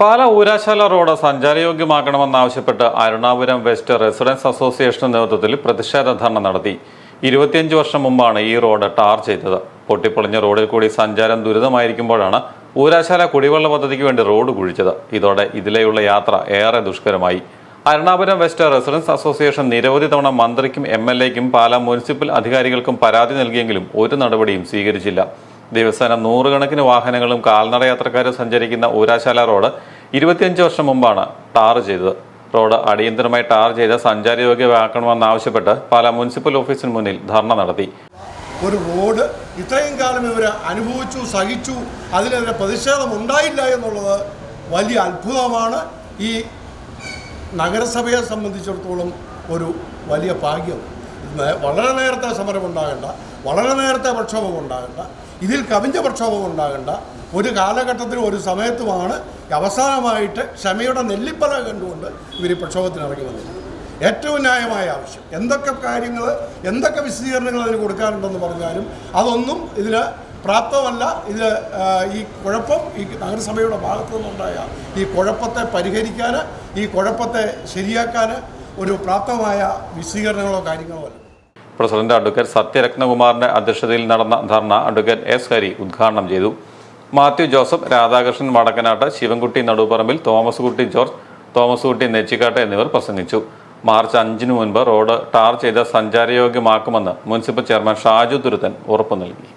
പാല Oorasala road സഞ്ചാരയോഗ്യമാക്കണമെന്നാവശ്യപ്പെട്ട് Arunapuram west residence association നേതൃത്വത്തിൽ പ്രതിഷേധ ധർണ നടത്തി. ഇരുപത്തിയഞ്ച് വർഷം മുമ്പാണ് ഈ റോഡ് ടാർ ചെയ്തത്. പൊട്ടിപ്പൊളിഞ്ഞ റോഡിൽ കൂടി സഞ്ചാരം ദുരിതമായിരിക്കുമ്പോഴാണ് ഊരാശാല കുടിവെള്ള പദ്ധതിക്ക് വേണ്ടി റോഡ് കുഴിച്ചത്. ഇതോടെ ഇതിലെയുള്ള യാത്ര ഏറെ ദുഷ്കരമായി. അരുണാപുരം വെസ്റ്റ് റെസിഡൻസ് അസോസിയേഷൻ നിരവധി തവണ മന്ത്രിക്കും എം എൽ എക്കും പാല മുനിസിപ്പൽ അധികാരികൾക്കും പരാതി നൽകിയെങ്കിലും ഒരു നടപടിയും സ്വീകരിച്ചില്ല. ദിവസേന നൂറുകണക്കിന് വാഹനങ്ങളും കാൽനട യാത്രക്കാരും സഞ്ചരിക്കുന്ന ഊരാശാല റോഡ് ഇരുപത്തിയഞ്ച് വർഷം മുമ്പാണ് ടാർ ചെയ്തത്. റോഡ് അടിയന്തരമായി ടാർ ചെയ്ത് സഞ്ചാരയോഗ്യമാക്കണമെന്നാവശ്യപ്പെട്ട് പല മുനിസിപ്പൽ ഓഫീസിന് മുന്നിൽ ധർണ നടത്തി. ഒരു റോഡ് ഇത്രയും കാലം ഇവർ അനുഭവിച്ചു സഹിച്ചു അതിനെതിരെ പ്രതിഷേധം ഉണ്ടായില്ല എന്നുള്ളത് വലിയ അത്ഭുതമാണ്. ഈ നഗരസഭയെ സംബന്ധിച്ചിടത്തോളം ഒരു വലിയ ഭാഗ്യം. വളരെ നേരത്തെ സമരം ഉണ്ടാകണ്ട വളരെ നേരത്തെ പ്രക്ഷോഭം ഉണ്ടാകണ്ട ഇതിൽ കവിഞ്ഞ പ്രക്ഷോഭം ഉണ്ടാകണ്ട ഒരു കാലഘട്ടത്തിലും ഒരു സമയത്തുമാണ് അവസാനമായിട്ട് ക്ഷമയുടെ നെല്ലിപ്പല കണ്ടുകൊണ്ട് ഇവർ പ്രക്ഷോഭത്തിന് ഇറങ്ങി വന്നത്. ഏറ്റവും ന്യായമായ ആവശ്യം. എന്തൊക്കെ കാര്യങ്ങൾ എന്തൊക്കെ വിശദീകരണങ്ങൾ അതിന് കൊടുക്കാനുണ്ടെന്ന് പറഞ്ഞാലും അതൊന്നും ഇതിൽ പ്രാപ്തമല്ല. ഇത് ഈ കുഴപ്പം ഈ നഗരസഭയുടെ ഭാഗത്തു നിന്നുണ്ടായ ഈ കുഴപ്പത്തെ പരിഹരിക്കാൻ ഈ കുഴപ്പത്തെ ശരിയാക്കാൻ ഒരു പ്രാപ്തമായ വിശദീകരണങ്ങളോ കാര്യങ്ങളോ അല്ല. പ്രസിഡന്റ് അഡ്വക്കേറ്റ് സത്യരത്നകുമാറിന്റെ അധ്യക്ഷതയിൽ നടന്ന ധർണ അഡ്വക്കേറ്റ് എസ് ഹരി ഉദ്ഘാടനം ചെയ്തു. മാത്യു ജോസഫ് രാധാകൃഷ്ണൻ വടക്കനാട്ട് ശിവൻകുട്ടി നടുപറമ്പിൽ തോമസ് കുട്ടി ജോർജ് തോമസ് കുട്ടി നെച്ചിക്കാട്ട് എന്നിവർ പ്രസംഗിച്ചു. മാർച്ച് അഞ്ചിനു മുൻപ് റോഡ് ടാർ ചെയ്ത് സഞ്ചാരയോഗ്യമാക്കുമെന്ന് മുനിസിപ്പൽ ചെയർമാൻ ഷാജു തുരുത്തൻ ഉറപ്പു നൽകി.